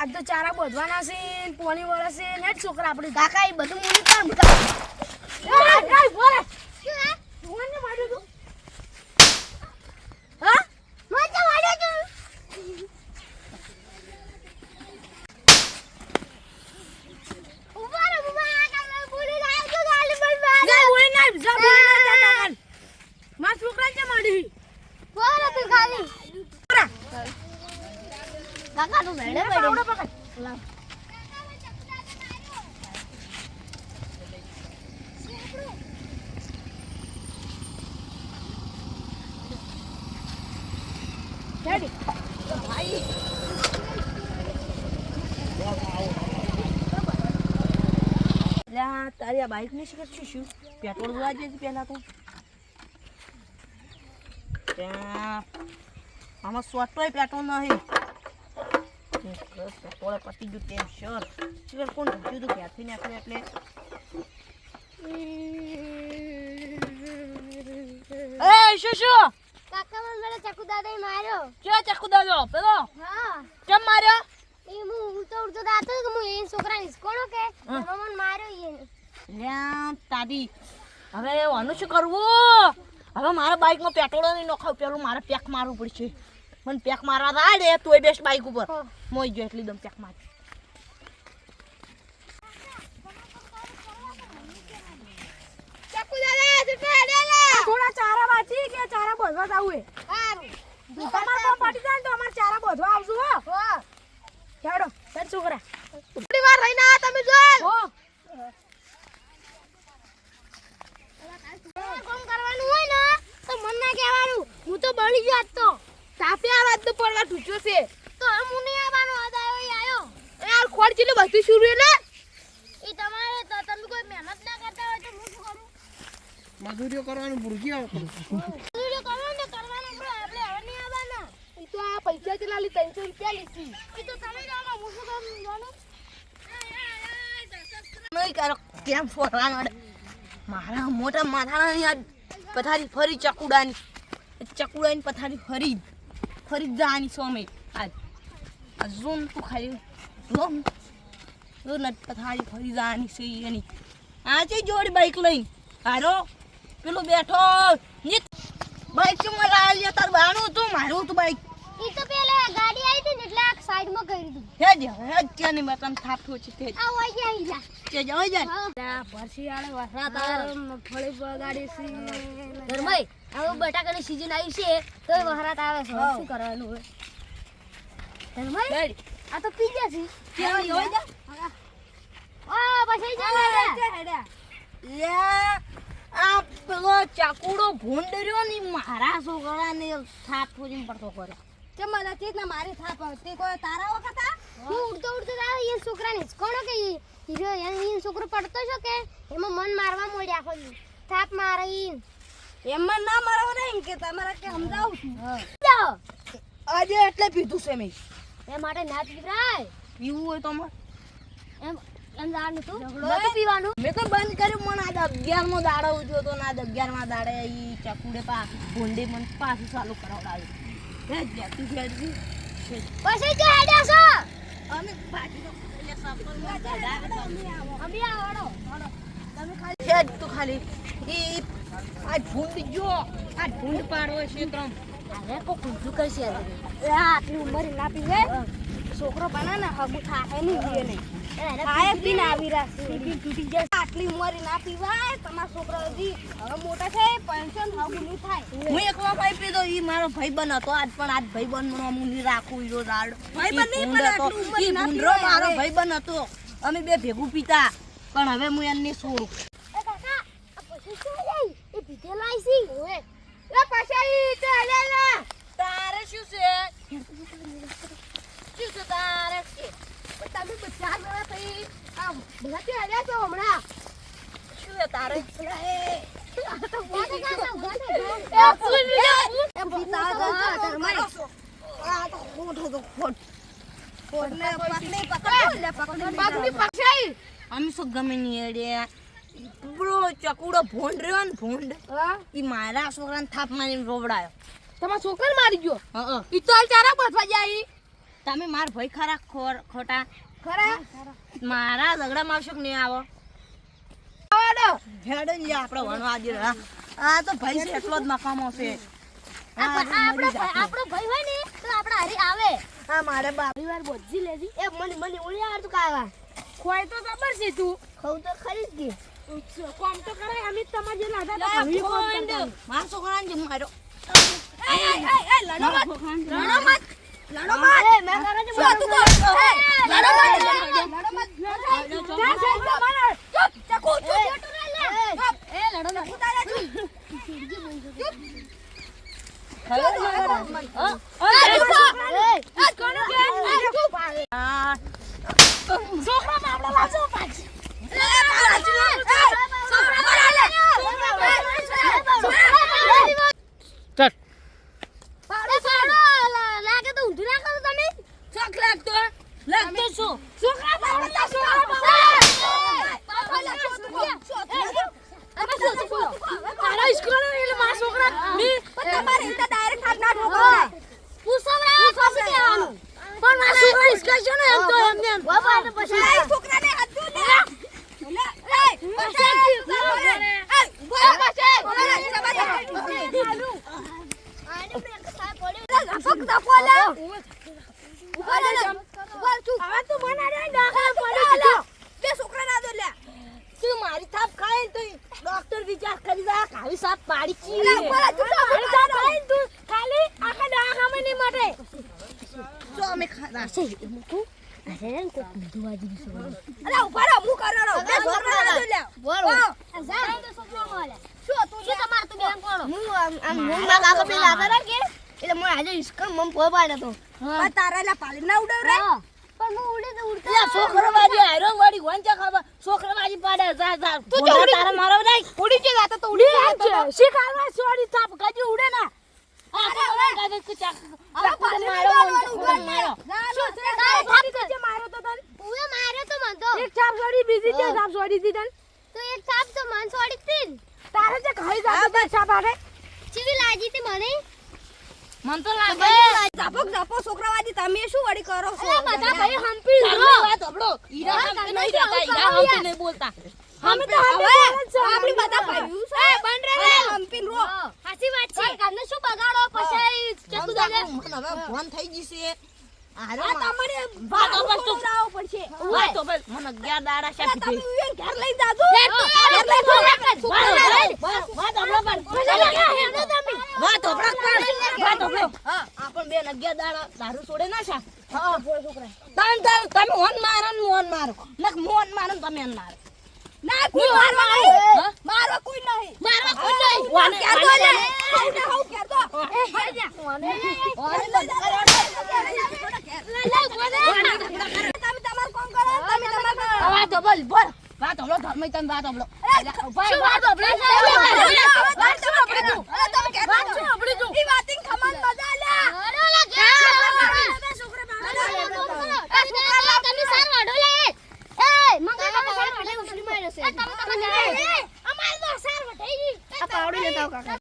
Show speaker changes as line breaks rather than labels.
આજ તો ચારા બધવાના છે પોણી છે ને છોકરા આપણે કાકા એ બધું મૂકી કર બધા એ, એ, બોલે. ભગવાનને માર્યો તું? હા? જા, બોલી નાખ, જા, બોલી નાખ તારા કાકાને. મારા છોકરાને કેમ મારી? છોકરા,
કાકા તું મેળે
લે, પાવડો પકડ. લાવ. Ready?
લ્યા તારી આ બાઇકની શું શું? પેટ્રોલ જોવા જઈએ પહેલા તો. આમાં સોટોય પેટ્રોલ નહીં પેટ્રોલ પતી ગયું તેમ શર શીખર કોણ ભૂખ્યું હતું? ક્યાંથી નાખ્યું એટલે? એ શું શું?
કાકા મને પેલા ચકુ દાદા માર્યો.
ક્યાં ચક્કુ પેલો?
હા.
કેમ માર્યો?
એ હું ઉડતો ઉડતો દાતો કે હું એ છોકરા નિસ્કોણો કે?
હા.
માર્યો એ
લ્યા તાદી હવે આનું શું કરવું? હવે મારા બાઇકમાં પેટ્રોલ નહીં નખાવ પેલું મારે પેક મારવું પડશે. મને પેક મારવા રાડે તોય બેસ્ટ બાઇક ઉપર. મોઈ ગયો એટલી દમ પેક મારી.
ચકુ દાદા
થોડા ચારા બાકી કે ચારા બોધવા જાવું તમારે તો જાય તો અમારે ચારા બોધવા આવશું હો.
હો.
હેડો ચાલ છોકરા.
થોડી વાર રહીને આ તમે જો
હો.
કોમ કરવાનું હોય ને તો મન ના કહેવાનું. હું તો બળી ગયો આજ તો.
તાપે આ વાત તો પડવા ઠૂચો છે.
તો હું નહીં આવવાનો આજ આવ્યો
યાર ખોડ ચીલી બધી શુરુ ને
એ તમારે તો તમે કોઈ મહેનત ના કરતા હોય તો હું શું કરું?
મજૂરીઓ કરવાનું ભૂલકી આવે
વિડિયો કરો ને કરવાનું બરો આપણે હવે નહીં આવવાના
એ તો આ પૈસા કેટલા લી ત્રણસો રૂપિયા લીધી
એ તો તમે જાણો હું શું કરું? જાણો?
કેમ ફોરવાનો? મારા મોટા માથાની આ પથારી ફરી ચકુડાની ચકુડાની પથારી ફરી ફરી જવાની સોમે આજ આ ઝોન તું ખાલી ઝૂમ ઝૂમ પથારી ફરી જવાની છે એની. આજે જોડી બાઈક લઈને. હારો પેલો બેઠો બાઈક મને લે તાર બાનું હતું મારું હતું બાઈક
એ તો પેલા ગાડી આવી હતી ને એટલે આ સાઈડમાં કરી દીધું.
હેજ હેજ ત્યાં નહીં બતામ થાપ છે તે
આ હોય ગયા જા
તે જવા જાય
હા.
ભરસી આડે વસરાત આવે મગફળી બગાડી છે
ધર્મય હવે બટાકાની સીઝન આવી છે તો વહરાત આવે છે શું કરવાનું હોય ધર્મય આ તો પી ગયા છે.
ત્યાં જવા જાય
આ પછી ચાલે
લે. આ પેલો ચાકુડો ભૂંડ રહ્યો ને મારા છોકરાને ફોજીને પડતો કરે
કે મને ચેતના મારી થાપ તે કોઈ તારા વખત
હું. ઉડતો ઉડતો આવે એ છોકરાને કોણ કે હીરો એ છોકરો પડતો છે કે? એમાં મન મારવા મોડ્યા દી. થાપ મારે એમ
એમાં ના મારો નહીં કે તમારે કે સમજાવું છું.
આજે એટલે પીધું છે મેં.
એ માટે ના પીવરાય.
પીવું હોય તો
એમ એમ જાણું તું? નતું પીવાનું?
મેં તો બંધ કર્યું મને આજે અગિયારમો દાડો ઉઠ્યો તો ના આજ અગિયારમા દાડે એ ચકુડે પા ભૂંડી મને પાછું ચાલુ કરાવડાવ્યું.
પછી જો હેડ્યા છો.
અમે પાછી તો એટલે સફરમાં ચડાવે તો અમે
આવડો.
તમે ખાલી હેજ તો ખાલી. ઈ આ ભૂંડ જો આ ભૂંડ પાડવો છે તમ
અરે કો કુંજુ કરશે
એ આ આટલી ઉંમર ના પીવે છોકરો બના ને હગું થાય નહીં પીવે નહીં. ખાય પીને આવી રહ્યા તૂટી જશે આટલી ઉંમરે ના પીવાય. તમારા છોકરા હજી હવે મોટા છે પેન્શન હગું નહીં થાય.
હું એક ભાઈ પીધો ઈ મારો ભાઈ બન હતો આજ પણ આજ ભાઈબંધ નો હું નહીં રાખું ઈરો ભાઈ
બન નહીં, પણ આટલી ઉંમરે ના પીવાય
મારો
ભાઈ
બન હતો. અમે બે ભેગું પીતા. પણ હવે હું એમને છોડું.
એ કાકા આ પછી શું જાય એ પીધે લાઈસી ઓએ એ પછી તો હેડેલા
તારે શું છે? શું છે તારે?
તમે બધા થઈ આ બધા તો હેડ્યા છો હમણાં?
છે તારે? અમે શું ગમે નહીં એડે ચકુડો ભોંડ રહ્યો ને ભોંડ. ઈ મારા છોકરાને થાપ મારીને રોવડાયો.
તમારા છોકરાને મારી ગયો?
હા
ઈ તો ચારા બસવા જાય
તમે માર ભાઈ ખરા ખોટા?
ખરા?
મારા ઝઘડામાં આવશો કે નહીં આવો? હેડો. ને લે આપણો વણો આજે આ તો ભાઈ છે એટલો જ મકામો છે.
આપણો ભાઈ- હોય ને તો આપણા હરી આવે.
હા મારે બાપ.
વાર બોજી લેજી. એ મને મને ઓળી આવતું કાવા.
ખોય તો ખબર છે તું.
ખવ તો ખરી જ ગઈ
કોમ તો કરાય અમિત તમાર જે લાદા તો કરતા.
મારા છોકરાને જેમ મારો
એ, એ, એ, લડો મત. લડો મત લડો મત.
એ મેં કરે છે
શું તું કહો? એ, લડો મત લડો મત જા, જા, જા, મારો. ચૂપ, ચકુ, ચૂપ, ચૂપ.
એ લડો ના
ઉતારે, ચૂપ.
હા?
એ, ચૂપ.
એ
એ, કોનું કે? એ, ચૂપ.
આ
છોકરા બાપડા લાવજો પાછી. એ, પાછી. એ, છોકરા બાપડા લે. છોકરા બાપડા.
ચલ
પાડો પાડો લા- લાગે તો ઊંધું ના કરો તમે
ચોક લાગતો લાગતો શું
છોકરા બાપડા, છોકરા બાપડા. બાપા લે, શું તું કહો? શું તું કહો?
તમે શું શું બોલો
તારા ઈસ્કોલો એટલે મારા છોકરા ની પણ તમારે રીતે ડાયરેક્ટ હાથ ના ઠોકરાય.
પૂછવરા પછી કહેવાનું
પણ મારા છોકરા ઈસ્કા છે ને એમ તો એમને એમ.
બાપા તો પછી
એ છોકરાને હાથ દો લે. લે, એ, પછી, ઊભા રહો. એ, ઊભા રહો, પછી. ઊભા રહો, જવા દે.
આને બ્રેક સાહેબ પડ્યો
ધપક ધપો લે. ઊભા રહો ને. ઊભા રહો, ચૂપ. હવે તું મને અરે દાખલ પડી દીધો. બે છોકરા ના દો લે.
તું મારી થાપ ખાય તો ડોક્ટર વિચાર કરી દા કાવી સાપ પાડી ચી
ખાઈને તું ખાલી આખા દવાખાનાની માટે.
જો અમે ખાધા
અરે ઊભા રહો, હું કરવાનો. બે છોકરા ના લે.
બોલો. જા તો છોકરો મળે.
શું તું
શું તમાર તો બેન કોણ?
હું આમ
હું મારા કાકા પેલા રાખે એટલે મને આજે ઇસ્કન મમ પોય પાડે તો
તારા લા પાલી ના ઉડાવ રે
છોકરો વાજી આયરો વાડી વંચા ખાવા. છોકરો વાજી પાડે જા જા. તું
જો
તારા મારો નહીં
ઉડી કે જાતો તો ઉડી જાય છે શીખાડવા છોડી થાપ કજી ઉડે ના.
આ તો
હવે પાલી
મારો
મારો.
મારો
ઉડાડ
મારો
છે? તારે મારો તો તન
ઉવે માર્યો તો તો.
એક છાપ છોડી બીજી છે છાપ છોડી દી તન.
તો એક થાપ તો મન છોડી તીન
તારે જે ખાઈ જાતો તે આડે
ચીવી લાજી તે મને.
મન તો લાગે
ઝાપક ઝાપો છોકરાવાદી તમે શું વળી કરો છો
બધા ભાઈ હંપી
લો વાત હબળો ઈરા
હંપી
નહીં રહેતા ઈરા હંપી નહીં બોલતા
અમે તો હવે આપણી બધા ભાઈઓ છે બન રે હંપી રો
સાચી વાત છે કાને શું બગાડો પછી ચકુ દાદા
મને હવે ફોન થઈ દાડા છે
ઘર લઈ જાજો.
વાત હબળો પણ વાત હબળો હા આપણ બેન અગિયાર દાડા દારૂ છોડે ના છા? હા. છોકરા. તમે તમે તમે ઓન મારો ને મોન મારો. નક મોન મારો ને તમે એન મારો
ના કોઈ મારવા નહીં. મારવા કોઈ નહીં.
મારવા કોઈ નહીં. વાન
કે દો.
વાને-
હું ને હું કે દો. ઘેર જા. લઈ તમે તમાર કોમ કરો? તમે તમાર.
વાત હબળ બોલ વાત હબળો ધર્મ તન વાત હબળો
શું વાત હંભળી? વાત શું
શું હંભળી તું?
ઈ વાતીન ખમણ મજા લે.
અરે ઓલા ઘેર
છોકરા
તમે સાર વાડો લે. એ મંગા તમે સાર વાડે ઉસરી માર્યો છે તમે તમે અમાર તો સાર વટાઈ ગઈ આ પાવડી લેતા કાકા.